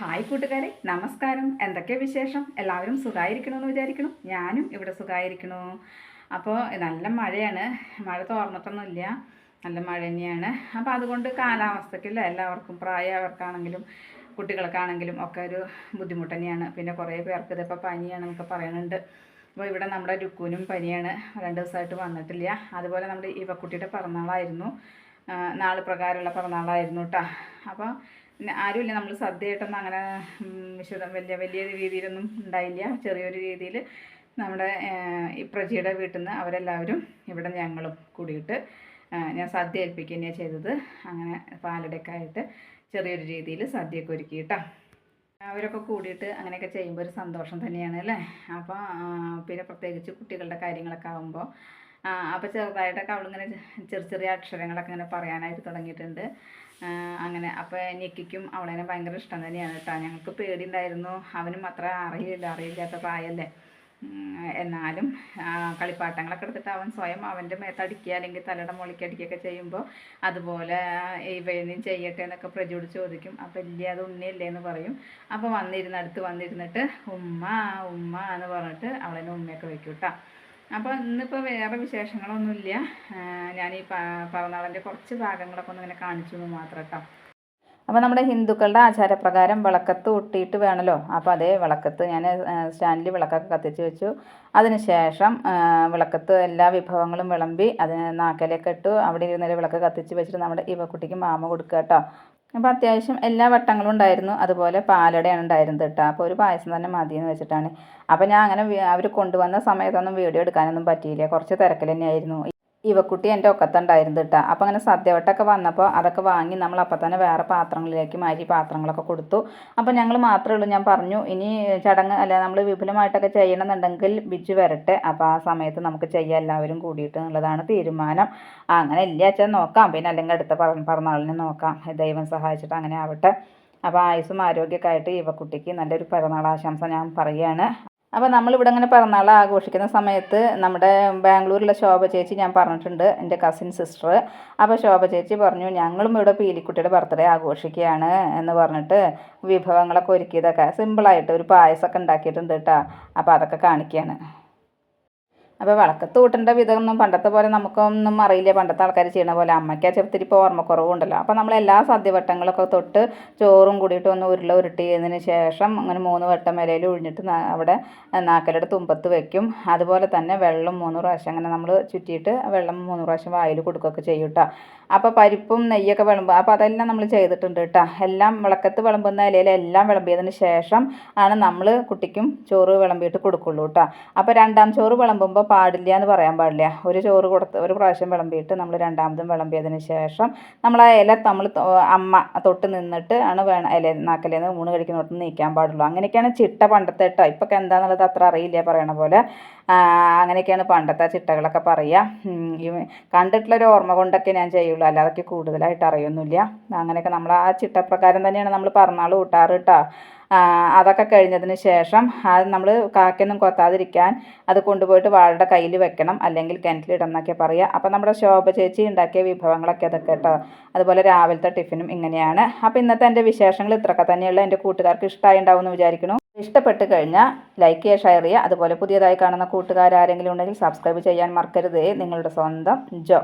Hi കൂട്ടുകാരെ നമസ്കാരം. എന്തൊക്കെ വിശേഷം? എല്ലാവരും സുഖമായിരിക്കണമെന്ന് വിചാരിക്കണം ഞാനും ഇവിടെ സുഖമായിരിക്കണു അപ്പോൾ നല്ല മഴയാണ്. മഴ തോർന്നിട്ടൊന്നുമില്ല. നല്ല മഴ തന്നെയാണ്. അപ്പോൾ അതുകൊണ്ട് കാലാവസ്ഥയ്ക്കില്ല എല്ലാവർക്കും പ്രായവർക്കാണെങ്കിലും കുട്ടികൾക്കാണെങ്കിലും ഒക്കെ ഒരു ബുദ്ധിമുട്ട് തന്നെയാണ്. പിന്നെ കുറേ പേർക്ക് ഇതിപ്പോൾ പനിയാണെന്നൊക്കെ പറയുന്നുണ്ട് അപ്പോൾ ഇവിടെ നമ്മുടെ രുക്കൂനും പനിയാണ്. രണ്ട് ദിവസമായിട്ട് വന്നിട്ടില്ല. അതുപോലെ നമ്മുടെ ഇവക്കുട്ടിയുടെ പിറന്നാളായിരുന്നു. നാൾ പ്രകാരമുള്ള പിറന്നാളായിരുന്നു കേട്ടോ. അപ്പോൾ പിന്നെ ആരുമില്ല. നമ്മൾ സദ്യയായിട്ടൊന്നും അങ്ങനെ വിശദം വലിയ വലിയ രീതിയിലൊന്നും ഉണ്ടായില്ല. ചെറിയൊരു രീതിയിൽ നമ്മുടെ ആ, ഈ പ്രജയുടെ വീട്ടിൽ നിന്ന് അവരെല്ലാവരും ഇവിടെ ഞങ്ങളും കൂടിയിട്ട് ഞാൻ സദ്യ ഏൽപ്പിക്കുക തന്നെയാണ് ചെയ്തത്. അങ്ങനെ പാലടക്കായിട്ട് ചെറിയൊരു രീതിയിൽ സദ്യയൊക്കെ ഒരുക്കി കേട്ടോ അവരൊക്കെ കൂടിയിട്ട് അങ്ങനെയൊക്കെ ചെയ്യുമ്പോൾ ഒരു സന്തോഷം തന്നെയാണ് അല്ലേ? അപ്പോൾ പിന്നെ പ്രത്യേകിച്ച് കുട്ടികളുടെ കാര്യങ്ങളൊക്കെ ആകുമ്പോൾ അപ്പോൾ ചെറുതായിട്ടൊക്കെ അവളിങ്ങനെ ചെറിയ ചെറിയ അക്ഷരങ്ങളൊക്കെ ഇങ്ങനെ പറയാനായിട്ട് തുടങ്ങിയിട്ടുണ്ട്. അങ്ങനെ. അപ്പോൾ നിക്കിക്കും അവളെന്നെ ഭയങ്കര ഇഷ്ടം തന്നെയാണ് കേട്ടോ ഞങ്ങൾക്ക് പേടിയുണ്ടായിരുന്നു. അവനും അത്ര അറിയില്ല. അറിയില്ലാത്ത പ്രായമല്ലേ എന്നാലും കളിപ്പാട്ടങ്ങളൊക്കെ എടുത്തിട്ട് അവൻ സ്വയം അവന്റെ മേത്തടിക്കുക അല്ലെങ്കിൽ തലയുടെ മുകളിലേക്ക് അടിക്കുകയൊക്കെ ചെയ്യുമ്പോൾ അതുപോലെ ഇവനും ചെയ്യട്ടെ എന്നൊക്കെ പ്രജോട് ചോദിക്കും. അപ്പം ഇല്ല അത് ഉണ്ണിയല്ലേ എന്ന് പറയും. അപ്പോൾ വന്നിരുന്ന് അടുത്ത് വന്നിരുന്നിട്ട് ഉമ്മ ഉമ്മ എന്ന് പറഞ്ഞിട്ട് അവളെന്നെ ഉമ്മയൊക്കെ വെക്കും കേട്ടോ അപ്പോൾ ഇന്നിപ്പോൾ വേറെ വിശേഷങ്ങളൊന്നുമില്ല. ഞാൻ ഈ പിറന്നാളിന്റെ കുറച്ച് ഭാഗങ്ങളൊക്കെ ഒന്ന് ഇങ്ങനെ കാണിച്ചു മാത്രം കേട്ടോ അപ്പോൾ നമ്മുടെ ഹിന്ദുക്കളുടെ ആചാരപ്രകാരം വിളക്കത്ത് ഊട്ടിയിട്ട് വേണമല്ലോ അപ്പോൾ അതേ വിളക്കത്ത് ഞാൻ സ്റ്റാൻഡിൽ വിളക്കൊക്കെ കത്തിച്ച് വെച്ചു. അതിനുശേഷം വിളക്കത്ത് എല്ലാ വിഭവങ്ങളും വിളമ്പി അതിന് നാക്കലൊക്കെ ഇട്ടു. അവിടെ ഇരുന്നൊരു വിളക്ക് കത്തിച്ച് വെച്ചിട്ട് നമ്മുടെ ഇവക്കുട്ടിക്ക് മാമ കൊടുക്കുക കേട്ടോ. അപ്പോൾ അത്യാവശ്യം എല്ലാ വട്ടങ്ങളും ഉണ്ടായിരുന്നു. അതുപോലെ പാലടയാണ് ഉണ്ടായിരുന്നത് കേട്ടോ അപ്പോൾ ഒരു പായസം തന്നെ മതി എന്ന് വെച്ചിട്ടാണ്. അപ്പോൾ ഞാൻ അങ്ങനെ അവർ കൊണ്ടുവന്ന സമയത്തൊന്നും വീഡിയോ എടുക്കാനൊന്നും പറ്റിയില്ല. കുറച്ച് തിരക്കിൽ തന്നെയായിരുന്നു. ഇവക്കുട്ടി എന്റെ ഒക്കത്തുണ്ടായിരുന്നു കേട്ടോ അപ്പോൾ അങ്ങനെ സദ്യവട്ടമൊക്കെ വന്നപ്പോൾ അതൊക്കെ വാങ്ങി നമ്മൾ അപ്പം തന്നെ വേറെ പാത്രങ്ങളിലേക്ക് മാറ്റി പാത്രങ്ങളൊക്കെ കൊടുത്തു. അപ്പോൾ ഞങ്ങൾ മാത്രമേ ഉള്ളൂ. ഞാൻ പറഞ്ഞു ഇനി ചടങ്ങ് അല്ല നമ്മൾ വിപുലമായിട്ടൊക്കെ ചെയ്യണമെന്നുണ്ടെങ്കിൽ ബിജ് വരട്ടെ. അപ്പോൾ ആ സമയത്ത് നമുക്ക് ചെയ്യാം. എല്ലാവരും കൂടിയിട്ട് എന്നുള്ളതാണ് തീരുമാനം. അങ്ങനെ ഇല്ല വെച്ചാൽ നോക്കാം. പിന്നെ അല്ലെങ്കിൽ അടുത്ത പറ പിറന്നാളിന് നോക്കാം. ദൈവം സഹായിച്ചിട്ട് അങ്ങനെ ആവട്ടെ. അപ്പോൾ ആയുസ്സും ആരോഗ്യമൊക്കെ ആയിട്ട് ഇവക്കുട്ടിക്ക് നല്ലൊരു പിറന്നാൾ ആശംസ ഞാൻ പറയുകയാണ്. അപ്പോൾ നമ്മളിവിടെ അങ്ങനെ പിറന്നാൾ ആഘോഷിക്കുന്ന സമയത്ത് നമ്മുടെ ബാംഗ്ലൂരിലെ ശോഭ ചേച്ചി ഞാൻ പറഞ്ഞിട്ടുണ്ട് എന്റെ കസിൻ സിസ്റ്റർ അപ്പോൾ ശോഭ ചേച്ചി പറഞ്ഞു ഞങ്ങളും ഇവിടെ പീലിക്കുട്ടിയുടെ ബർത്ത്ഡേ ആഘോഷിക്കുകയാണ് എന്ന് പറഞ്ഞിട്ട് വിഭവങ്ങളൊക്കെ ഒരുക്കിയതൊക്കെ. സിമ്പിളായിട്ട് ഒരു പായസമൊക്കെ ഉണ്ടാക്കിയിട്ടുണ്ട് കേട്ടോ. അപ്പോൾ അതൊക്കെ കാണിക്കുകയാണ്. അപ്പോൾ വിളക്കത്ത് കൂട്ടേണ്ട വിധമൊന്നും പണ്ടത്തെ പോലെ നമുക്കൊന്നും അറിയില്ല. പണ്ടത്തെ ആൾക്കാർ ചെയ്യണ പോലെ അമ്മയ്ക്ക് ചെറുത്തിരി ഇപ്പോൾ ഓർമ്മക്കുറവുണ്ടല്ലോ. അപ്പോൾ നമ്മൾ എല്ലാ സദ്യവട്ടങ്ങളൊക്കെ തൊട്ട് ചോറും കൂടിയിട്ട് ഒന്ന് ഉരുള ഉരുട്ടിയതിന് ശേഷം അങ്ങനെ മൂന്ന് വട്ടം ഇലയിൽ ഒഴിഞ്ഞിട്ട് അവിടെ നാക്കലയുടെ തുമ്പത്ത് വെക്കും. അതുപോലെ തന്നെ വെള്ളം മൂന്ന് പ്രാവശ്യം അങ്ങനെ നമ്മൾ ചുറ്റിയിട്ട് വെള്ളം മൂന്ന് പ്രാവശ്യം വായിൽ കൊടുക്കുകയൊക്കെ ചെയ്യും കേട്ടോ അപ്പോൾ പരിപ്പും നെയ്യൊക്കെ വിളമ്പുക അപ്പോൾ അതെല്ലാം നമ്മൾ ചെയ്തിട്ടുണ്ട് കേട്ടോ എല്ലാം വിളക്കത്ത് വിളമ്പുന്ന ഇലയിൽ എല്ലാം വിളമ്പിയതിന് ശേഷം ആണ് നമ്മൾ കുട്ടിക്കും ചോറ് വിളമ്പിയിട്ട് കൊടുക്കുള്ളൂ കേട്ടോ അപ്പോൾ രണ്ടാം ചോറ് വിളമ്പുമ്പോൾ പാടില്ല എന്ന് പറയാൻ പാടില്ല. ഒരു ചോറ് കൊടുത്ത് ഒരു പ്രാവശ്യം വിളമ്പിയിട്ട് നമ്മൾ രണ്ടാമതും വിളമ്പിയതിന് ശേഷം നമ്മൾ ആ ഇല നമ്മൾ അമ്മ തൊട്ട് നിന്നിട്ട് ആണ് വേണം ഇല നാക്കലേന്ന് ഊണ് കഴിക്കുന്നിടത്ത് നീക്കാൻ പാടുള്ളൂ. അങ്ങനെയൊക്കെയാണ് ചിട്ട പണ്ടത്തെ കേട്ടോ ഇപ്പോൾ എന്താണെന്നുള്ളത് അത്ര അറിയില്ല പറയണ പോലെ. അങ്ങനെയൊക്കെയാണ് പണ്ടത്തെ ചിട്ടകളൊക്കെ പറയുക. കണ്ടിട്ടുള്ളൊരു ഓർമ്മ കൊണ്ടൊക്കെ ഞാൻ ചെയ്യുള്ളൂ. അല്ലാതൊക്കെ കൂടുതലായിട്ട് അറിയൊന്നുമില്ല. അങ്ങനെയൊക്കെ നമ്മൾ ആ ചിട്ടപ്രകാരം തന്നെയാണ് നമ്മൾ പിറന്നാൾ കൂട്ടാറ് കേട്ടോ അതൊക്കെ കഴിഞ്ഞതിന് ശേഷം അത് നമ്മൾ കാക്കൊന്നും കൊത്താതിരിക്കാൻ അത് കൊണ്ടുപോയിട്ട് വാഴയുടെ കയ്യിൽ വെക്കണം. അല്ലെങ്കിൽ കിണറ്റിലിടണമെന്നൊക്കെ പറയുക. അപ്പോൾ നമ്മുടെ ശോഭ ചേച്ചി ഉണ്ടാക്കിയ വിഭവങ്ങളൊക്കെ അതൊക്കെ കേട്ടോ അതുപോലെ രാവിലത്തെ ടിഫിനും ഇങ്ങനെയാണ്. അപ്പോൾ ഇന്നത്തെ എന്റെ വിശേഷങ്ങൾ ഇത്രയൊക്കെ തന്നെയുള്ള. എന്റെ കൂട്ടുകാർക്ക് ഇഷ്ടമായി ഉണ്ടാവും എന്ന് വിചാരിക്കുന്നു. ഇഷ്ടപ്പെട്ട് കഴിഞ്ഞാൽ ലൈക്ക് ചെയ്യുക ഷെയർ ചെയ്യുക. അതുപോലെ പുതിയതായി കാണുന്ന കൂട്ടുകാരാരെങ്കിലും ഉണ്ടെങ്കിൽ സബ്സ്ക്രൈബ് ചെയ്യാൻ മറക്കരുതേ. നിങ്ങളുടെ സ്വന്തം ജോ.